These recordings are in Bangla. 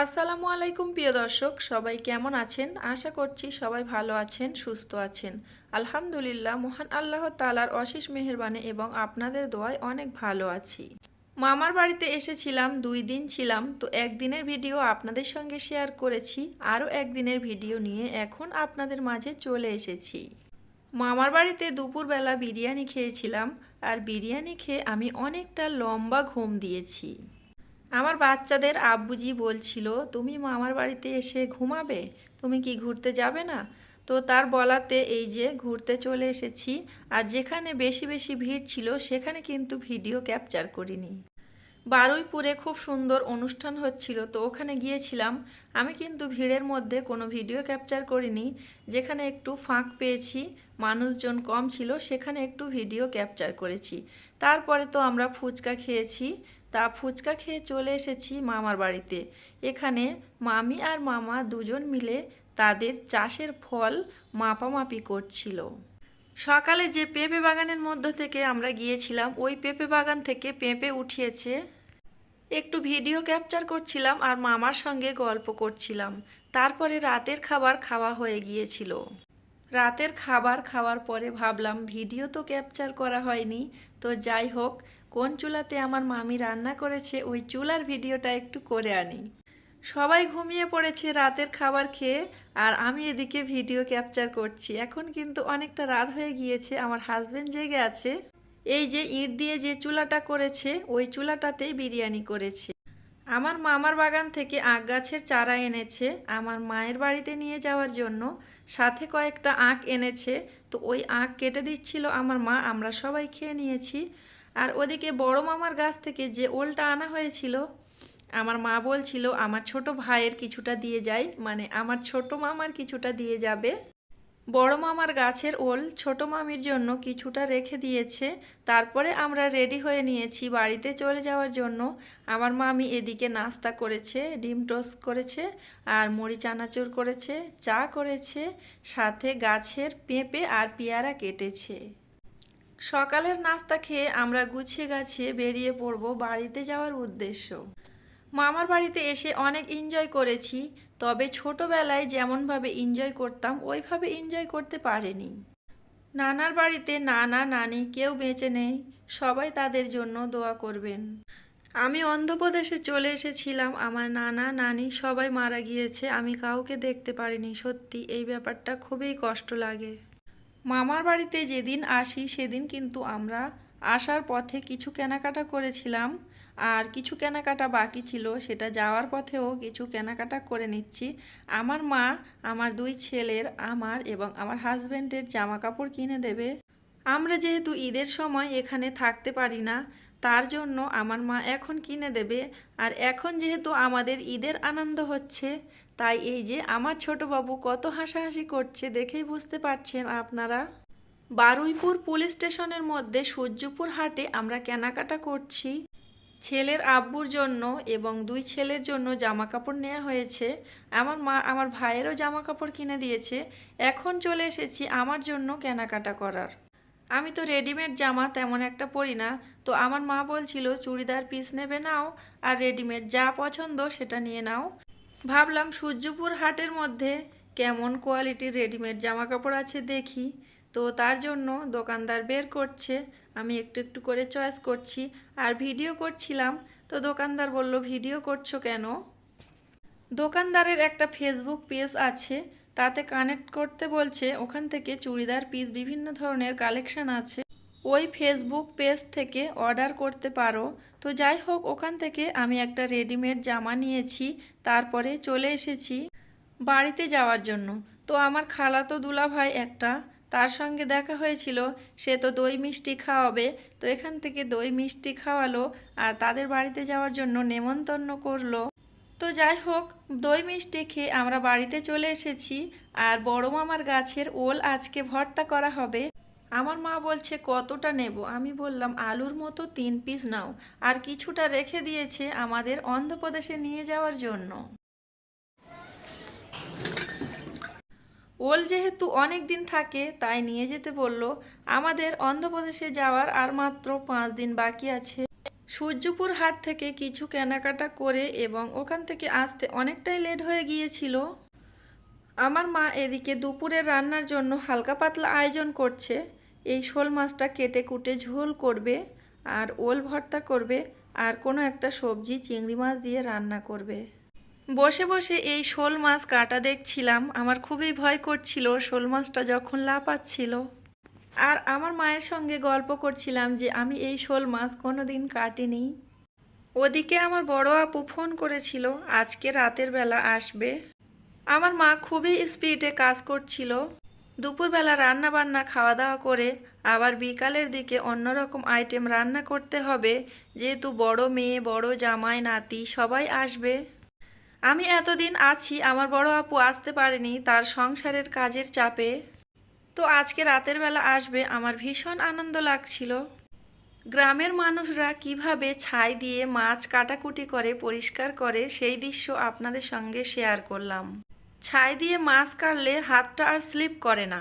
আসসালামু আলাইকুম, প্রিয় দর্শক। সবাই কেমন আছেন? আশা করছি সবাই ভালো আছেন, সুস্থ আছেন। আলহামদুলিল্লাহ, মহান আল্লাহ তালার অশেষ মেহেরবানি এবং আপনাদের দোয়ায় অনেক ভালো আছি। মামার বাড়িতে এসেছিলাম, দুই দিন ছিলাম। তো একদিনের ভিডিও আপনাদের সঙ্গে শেয়ার করেছি, আরও একদিনের ভিডিও নিয়ে এখন আপনাদের মাঝে চলে এসেছি। মামার বাড়িতে দুপুরবেলা বিরিয়ানি খেয়েছিলাম, আর বিরিয়ানি খেয়ে আমি অনেকটা লম্বা ঘুম দিয়েছি। আমার বাচ্চাদের আব্বুজি বলছিল, তুমি মামার বাড়িতে এসে ঘুমাবে? তুমি কি ঘুরতে যাবে না? তো তার বলাতে এই যে ঘুরতে চলে এসেছি, আর যেখানে বেশি বেশি ভিড় ছিল, সেখানে কিন্তু ভিডিও ক্যাপচার করিনি। বারুইপুরে খুব সুন্দর অনুষ্ঠান হচ্ছিল, তো ওখানে গিয়েছিলাম। আমি কিন্তু ভিড়ের মধ্যে কোনো ভিডিও ক্যাপচার করিনি, যেখানে একটু ফাঁক পেয়েছি, মানুষজন কম ছিল, সেখানে একটু ভিডিও ক্যাপচার করেছি। তারপরে তো আমরা ফুচকা খেয়েছি তা ফুচকা খেয়ে চলে এসেছি মামার বাড়িতে। এখানে মামি আর মামা দুজন মিলে তাদের চাষের ফল মাপামাপি করছিল। সকালে যে পেঁপে বাগানের মধ্য থেকে আমরা গিয়েছিলাম, ওই পেঁপে বাগান থেকে পেঁপে উঠিয়েছে। একটু ভিডিও ক্যাপচার করছিলাম আর মামার সঙ্গে গল্প করছিলাম। তারপরে রাতের খাবার খাওয়া হয়ে গিয়েছিল। রাতের খাবার খাওয়ার পরে ভাবলাম, ভিডিও তো ক্যাপচার করা হয়নি। তো যাই হোক, কোন চুলাতে আমার মামি রান্না করেছে ওই চুলার ভিডিওটা একটু করে আনি। সবাই ঘুমিয়ে পড়েছে রাতের খাবার খেয়ে, আর আমি এদিকে ভিডিও ক্যাপচার করছি। এখন কিন্তু অনেকটা রাত হয়ে গিয়েছে, আমার হাজবেন্ড জেগে আছে। এই যে ইট দিয়ে যে চুলাটা করেছে, ওই চুলাটাতেই বিরিয়ানি করেছে। আমার মামার বাগান থেকে আখ গাছের চারা এনেছে আমার মায়ের বাড়িতে নিয়ে যাওয়ার জন্য। সাথে কয়েকটা আখ এনেছে। তো ওই আখ কেটে দিচ্ছিল আমার মা, আমরা সবাই খেয়ে নিয়েছি। আর ওদিকে বড় মামার গাছ থেকে যে ওলটা আনা হয়েছিল, আমার মা বলছিল, আমার ছোট ভাইয়ের কিছুটা দিয়ে যাই। মানে আমার ছোট মামার কিছুটা দিয়ে যাবে। বড় মামার গাছের ওল ছোট মামির জন্য কিছুটা রেখে দিয়েছে। তারপরে আমরা রেডি হয়ে নিয়েছি বাড়িতে চলে যাওয়ার জন্য। আমার মামি এদিকে নাস্তা করেছে, ডিম টোস্ট করেছে আর মুড়ি চানাচুর করেছে, চা করেছে, সাথে গাছের পেঁপে আর পেয়ারা কেটেছে। সকালের নাস্তা খেয়ে আমরা গুছিয়ে গাছিয়ে বেরিয়ে পড়ব বাড়িতে যাওয়ার উদ্দেশ্য। মামার বাড়িতে এসে অনেক এনজয় করেছি, তবে ছোটোবেলায় যেমনভাবে এনজয় করতাম, ওইভাবে এনজয় করতে পারিনি। নানার বাড়িতে নানা, নানি কেউ বেঁচে নেই, সবাই তাদের জন্য দোয়া করবেন। আমি অন্ধ্রপ্রদেশে চলে এসেছিলাম, আমার নানা, নানি সবাই মারা গিয়েছে, আমি কাউকে দেখতে পারিনি, সত্যি এই ব্যাপারটা খুবই কষ্ট লাগে। মামার বাড়িতে যেদিন আসি, সেদিন কিন্তু আমরা আসার পথে কিছু কেনাকাটা করেছিলাম আর কিছু কেনাকাটা বাকি ছিল, সেটা যাওয়ার পথেও কিছু কেনাকাটা করে নিচ্ছি। আমার মা, আমার দুই ছেলের, আমার এবং আমার হাজব্যান্ডের জামা কাপড় কিনে দেবে। আমরা যেহেতু ঈদের সময় এখানে থাকতে পারি না, তার জন্য আমার মা এখন কিনে দেবে। আর এখন যেহেতু আমাদের ঈদের আনন্দ হচ্ছে, তাই এই যে আমার ছোট বাবু কত হাসাহাসি করছে দেখেই বুঝতে পারছেন আপনারা। বারুইপুর পুলিশ স্টেশনের মধ্যে সূর্যপুর হাটে আমরা কেনাকাটা করছি। ছেলের আব্বুর জন্য এবং দুই ছেলের জন্য জামা কাপড় নেওয়া হয়েছে। আমার মা, আমার ভাইয়েরও জামা কাপড় কিনে দিয়েছে। এখন চলে এসেছি আমার জন্য কেনাকাটা করার। আমি তো রেডিমেড জামা তেমন একটা পরি না। তো আমার মা বলছিল, চুড়িদার পিস নেবে নাও আর রেডিমেড যা পছন্দ সেটা নিয়ে নাও। ভাবলাম, সূর্যপুর হাটের মধ্যে কেমন কোয়ালিটির রেডিমেড জামা কাপড় আছে দেখি। তো তার জন্য দোকানদার বের করছে। আমি একটু একটু করে চয়েস করছি। আর ভিডিও করছিলাম, তো দোকানদার বলল, ভিডিও করছ কেন? দোকানদারের একটা ফেসবুক পেজ আছে, তাতে কানেক্ট করতে বলছে, ওখান থেকে চুড়িদার পিস বিভিন্ন ধরনের কালেকশন আছে। ওই ফেসবুক পেজ থেকে অর্ডার করতে পারো। তো যাই হোক, ওখান থেকে আমি একটা রেডিমেড জামা নিয়েছি, তারপরে চলে এসেছি বাড়িতে যাওয়ার জন্য। তো আমার খালাতো দুলাভাই একটা তার সঙ্গে দেখা হয়েছিল, সে তো দই মিষ্টি খাওয়াবে, তো এখান থেকে দই মিষ্টি খাওয়ালো আর তাদের বাড়িতে যাওয়ার জন্য নেমন্তন্ন করল। তো যাই হোক, দই মিষ্টি খেয়ে আমরা বাড়িতে চলে এসেছি আর বড় মামার গাছের ওল আজকে ভর্তা করা হবে। আমার মা বলছে, কতটা নেব? আমি বললাম, আলুর মতো তিন পিস নাও। আর কিছুটা রেখে দিয়েছে আমাদের অন্ধ্রপ্রদেশে নিয়ে যাওয়ার জন্য। ওল যেহেতু অনেক দিন থাকে, তাই নিয়ে যেতে বলল, আমাদের অন্ধ্রপ্রদেশে যাওয়ার আর মাত্র পাঁচ দিন বাকি আছে। সূর্যপুর হাট থেকে কিছু কেনাকাটা করে এবং ওখান থেকে আসতে অনেকটাই লেট হয়ে গিয়েছিল। আমার মা এদিকে দুপুরের রান্নার জন্য হালকা পাতলা আয়োজন করছে। এই শোল মাছটা কেটে কুটে ঝোল করবে আর ওল ভর্তা করবে আর কোনো একটা সবজি চিংড়ি মাছ দিয়ে রান্না করবে। বসে বসে এই শোল মাছ কাটা দেখছিলাম। আমার খুবই ভয় করছিল, শোল মাছটা যখন লাপাচ্ছিল আর আমার মায়ের সঙ্গে গল্প করছিলাম যে, আমি এই শোল মাছ কোনো দিন কাটিনি। ওদিকে আমার বড় আপু ফোন করেছিল, আজকে রাতের বেলা আসবে। আমার মা খুবই স্পিডে কাজ করছিল। দুপুরবেলা রান্না বান্না খাওয়া দাওয়া করে, আবার বিকালের দিকে অন্যরকম আইটেম রান্না করতে হবে। যেহেতু বড় মেয়ে, বড় জামাই, নাতি সবাই আসবে। আমি এতদিন আছি, আমার বড় আপু আসতে পারেনি, তার সংসারের কাজের চাপে। তো আজকে রাতের বেলা আসবে, আমার ভীষণ আনন্দ লাগছিল। গ্রামের মানুষরা কীভাবে ছাই দিয়ে মাছ কাটাকুটি করে, পরিষ্কার করে, সেই দৃশ্য আপনাদের সঙ্গে শেয়ার করলাম। ছাই দিয়ে মাছ কাটলে হাতটা আর স্লিপ করে না।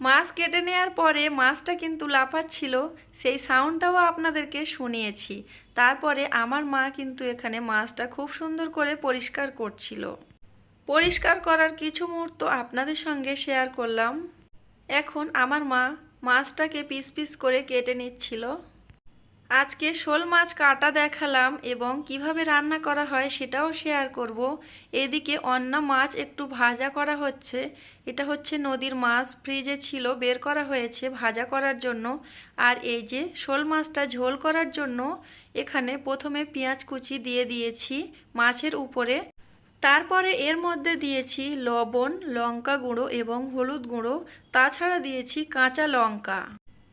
মাছ কেটে নেওয়ার পরে মাছটা কিন্তু লাফাচ্ছিল, সেই সাউন্ডটাও আপনাদেরকে শুনিয়েছি। তারপরে আমার মা কিন্তু এখানে মাছটা খুব সুন্দর করে পরিষ্কার করছিল। পরিষ্কার করার কিছু মুহূর্ত আপনাদের সঙ্গে শেয়ার করলাম। এখন আমার মা মাছটাকে পিস পিস করে কেটে নিচ্ছিল। আজকে শোল মাছ কাটা দেখালাম এবং কীভাবে রান্না করা হয় সেটাও শেয়ার করব। এদিকে অন্য মাছ একটু ভাজা করা হচ্ছে। এটা হচ্ছে নদীর মাছ ফ্রিজে ছিল, বের করা হয়েছে ভাজা করার জন্য। আর এই যে শোল মাছটা ঝোল করার জন্য এখানে প্রথমে পেঁয়াজ কুচি দিয়ে দিয়েছি মাছের উপরে। তারপরে এর মধ্যে দিয়েছি লবণ, লঙ্কা গুঁড়ো এবং হলুদ গুঁড়ো। তাছাড়া দিয়েছি কাঁচা লঙ্কা।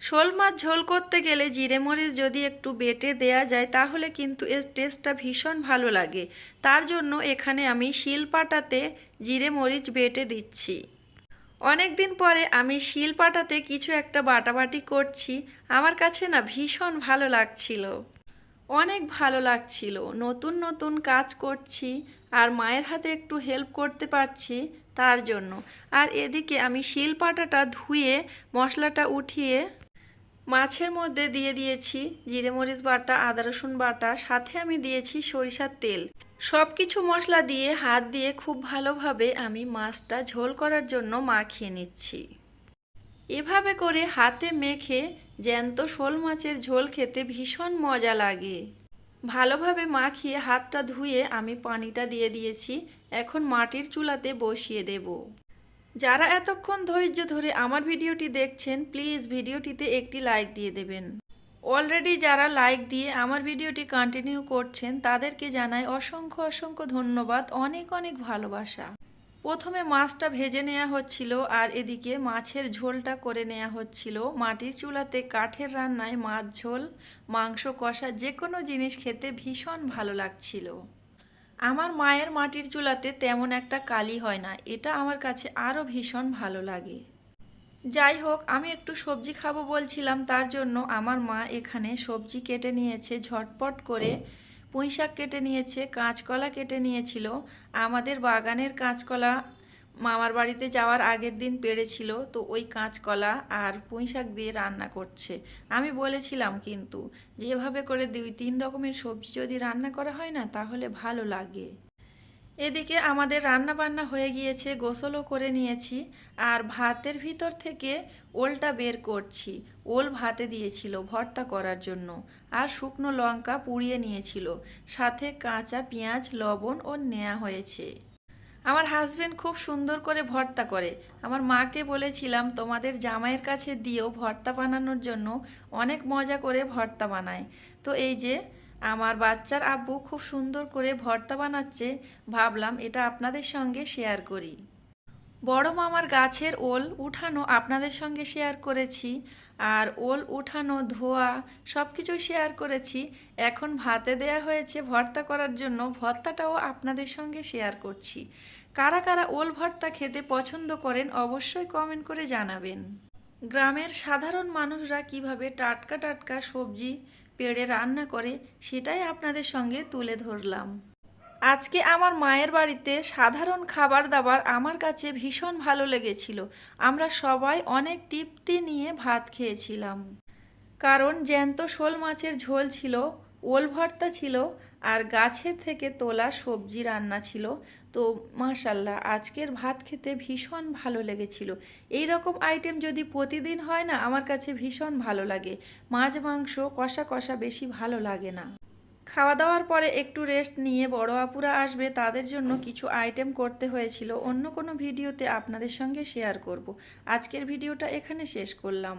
শোল মাছ ঝোল করতে গেলে জিরে মরিচ যদি একটু বেটে দেয়া যায়, তাহলে কিন্তু এর টেস্টটা ভীষণ ভালো লাগে। তার জন্য এখানে আমি শিলপাটাতে জিরে মরিচ বেটে দিচ্ছি। অনেক দিন পরে আমি শিলপাটাতে কিছু একটা বাটাবাটি করছি। আমার কাছে না ভীষণ ভালো লাগছিল। অনেক ভালো লাগছিল। নতুন নতুন কাজ করছি আর মায়ের হাতে একটু হেল্প করতে পারছি তার জন্য। আর এদিকে আমি শিলপাটাটা ধুয়ে মশলাটা উঠিয়ে মাছের মধ্যে দিয়ে দিয়েছি জিরে মরিচ বাটা, আদা রসুন বাটা, সাথে আমি দিয়েছি সরিষার তেল। সব কিছু মশলা দিয়ে, হাত দিয়ে খুব ভালোভাবে আমি মাছটা ঝোল করার জন্য মাখিয়ে নিচ্ছি। এভাবে করে হাতে মেখে জ্যান্ত শোল মাছের ঝোল খেতে ভীষণ মজা লাগে। ভালোভাবে মাখিয়ে হাতটা ধুয়ে আমি পানিটা দিয়ে দিয়েছি। এখন মাটির চুলাতে বসিয়ে দেব। যারা এতক্ষণ ধৈর্য ধরে আমার ভিডিওটি দেখছেন, প্লিজ ভিডিওটিতে একটি লাইক দিয়ে দেবেন। অলরেডি যারা লাইক দিয়ে আমার ভিডিওটি কন্টিনিউ করছেন, তাদেরকে জানাই অসংখ্য অসংখ্য ধন্যবাদ, অনেক অনেক ভালোবাসা। প্রথমে মাছটা ভেজে নেওয়া হচ্ছিল আর এদিকে মাছের ঝোলটা করে নেওয়া হচ্ছিল। মাটির চুলাতে কাঠের রান্নায় মাছ ঝোল, মাংস কষা যে কোনো জিনিস খেতে ভীষণ ভালো লাগছিল। আমার মায়ের মাটির চুলাতে তেমন একটা কালি হয় না, এটা আমার কাছে আরও ভীষণ ভালো লাগে। যাই হোক, আমি একটু সবজি খাব বলছিলাম, তার জন্য আমার মা এখানে সবজি কেটে নিয়েছে, ঝটপট করে পুঁই শাক কেটে নিয়েছে, কাঁচকলা কেটে নিয়েছিল। আমাদের বাগানের কাঁচকলা মামার বাড়িতে যাওয়ার আগের দিন পেরেছিল, তো ওই কাঁচকলা আর পুঁই শাক দিয়ে রান্না করছে। আমি বলেছিলাম কিন্তু যে এভাবে করে দুই তিন রকমের সবজি যদি রান্না করা হয় না, তাহলে ভালো লাগে। এদিকে আমাদের রান্না বান্না হয়ে গিয়েছে, গোসলও করে নিয়েছি, আর ভাতের ভিতর থেকে ওলটা বের করছি। ওল ভাতে দিয়েছিল ভর্তা করার জন্য, আর শুকনো লঙ্কা পুড়িয়ে নিয়েছিল। সাথে কাঁচা পেঁয়াজ, লবণ ও নেওয়া হয়েছে। আমার হাজবেন্ড খুব সুন্দর করে ভর্তা করে। আমার মাকে বলেছিলাম, তোমাদের জামাইয়ের কাছে দিয়েও ভর্তা বানানোর জন্য, অনেক মজা করে ভর্তা বানায়। তো এই যে, আমার বাচ্চার আব্বু খুব সুন্দর করে ভর্তা বানাচ্ছে, ভাবলাম এটা আপনাদের সঙ্গে শেয়ার করি। বড় মামার গাছের ওল উঠানো আপনাদের সঙ্গে শেয়ার করেছি, আর ওল উঠানো, ধোয়া সব কিছুই শেয়ার করেছি। এখন ভাতে দেয়া হয়েছে ভর্তা করার জন্য, ভর্তাটাও আপনাদের সঙ্গে শেয়ার করছি। কারা কারা ওল ভর্তা খেতে পছন্দ করেন অবশ্যই কমেন্ট করে জানাবেন। গ্রামের সাধারণ মানুষরা কীভাবে টাটকা টাটকা সবজি পেড়ে রান্না করে সেটাই আপনাদের সঙ্গে তুলে ধরলাম। আজকে আমার মায়ের বাড়িতে সাধারণ খাবার দাবার আমার কাছে ভীষণ ভালো লেগেছিল। আমরা সবাই অনেক তৃপ্তি নিয়ে ভাত খেয়েছিলাম। কারণ জ্যান্ত শোল মাছের ঝোল ছিল ওল ভর্তা ছিল আর গাছের থেকে তোলা সবজি রান্না ছিল। তো মাশাল্লাহ, আজকের ভাত খেতে ভীষণ ভালো লেগেছিল। এই রকম আইটেম যদি প্রতিদিন হয় না, আমার কাছে ভীষণ ভালো লাগে। মাছ, মাংস, কষা কষা বেশি ভালো লাগে না। খাওয়া দাওয়ার পরে একটু রেস্ট নিয়ে বড় আপুরা আসবে, তাদের জন্য কিছু আইটেম করতে হয়েছিল। অন্য কোনো ভিডিওতে আপনাদের সঙ্গে শেয়ার করব। আজকের ভিডিওটা এখানে শেষ করলাম।